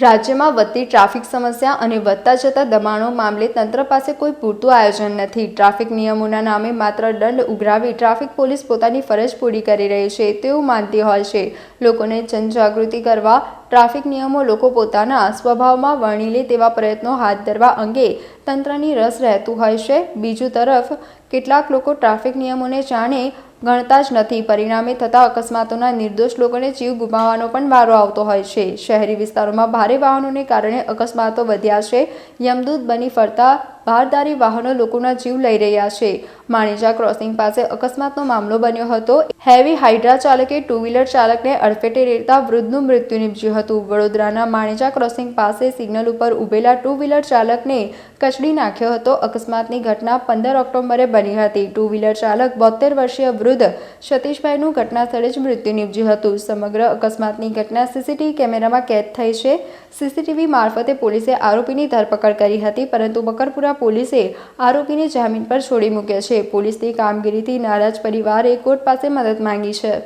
રાજ્યમાં વધતી ટ્રાફિક સમસ્યા અને વધતા જતા દબાણો મામલે તંત્ર પાસે કોઈ પૂરતું આયોજન નથી. ટ્રાફિક નિયમોના નામે માત્ર દંડ ઉઘરાવી ટ્રાફિક પોલીસ પોતાની ફરજ પૂરી કરી રહી છે, તેવું માનતી હોય છે. લોકોને જનજાગૃતિ કરવા ટ્રાફિક નિયમો લોકો પોતાના સ્વભાવમાં વણી લે તેવા પ્રયત્નો હાથ ધરવા અંગે તંત્રની રસ રહેતું હોય છે. બીજું તરફ, કેટલાક લોકો ટ્રાફિક નિયમોને જાણે ગણતા જ નથી. પરિણામે થતા અકસ્માતોના નિર્દોષ લોકોને જીવ ગુમાવવાનો પણ વારો આવતો હોય છે. શહેરી વિસ્તારોમાં ભારે વાહનોને કારણે અકસ્માતો વધ્યા છે. યમદૂત બની ફરતા ભારદારી વાહનો લોકોના જીવ લઈ રહ્યા છે. માણેજા ક્રોસિંગ પાસે અકસ્માતનો મામલો બન્યો હતો. હેવી હાઇડ્રા ચાલકે ટુ વ્હીલર ચાલકને અડફેટે રેડતા વૃદ્ધનું મૃત્યુ નિપજ્યું હતું. વડોદરાના માણેજા ક્રોસિંગ પાસે સિગ્નલ ઉપર ઉભેલા ટુ વ્હીલર ચાલકને કચડી નાખ્યો હતો. અકસ્માતની ઘટના પંદર ઓક્ટોબરે બની હતી. ટુ વ્હીલર ચાલક બોતેર વર્ષીય વૃદ્ધ સતીશભાઈનું ઘટના સ્થળે જ મૃત્યુ નિપજ્યું હતું. સમગ્ર અકસ્માતની ઘટના સીસીટીવી કેમેરામાં કેદ થઈ છે. સીસીટીવી મારફતે પોલીસે આરોપીની ધરપકડ કરી હતી, પરંતુ બકરપુરા પોલીસે આરોપીને જામીન પર છોડી મૂક્યો છે. પોલીસની કામગીરીથી નારાજ પરિવારે કોર્ટ પાસે મદદ માંગી છે.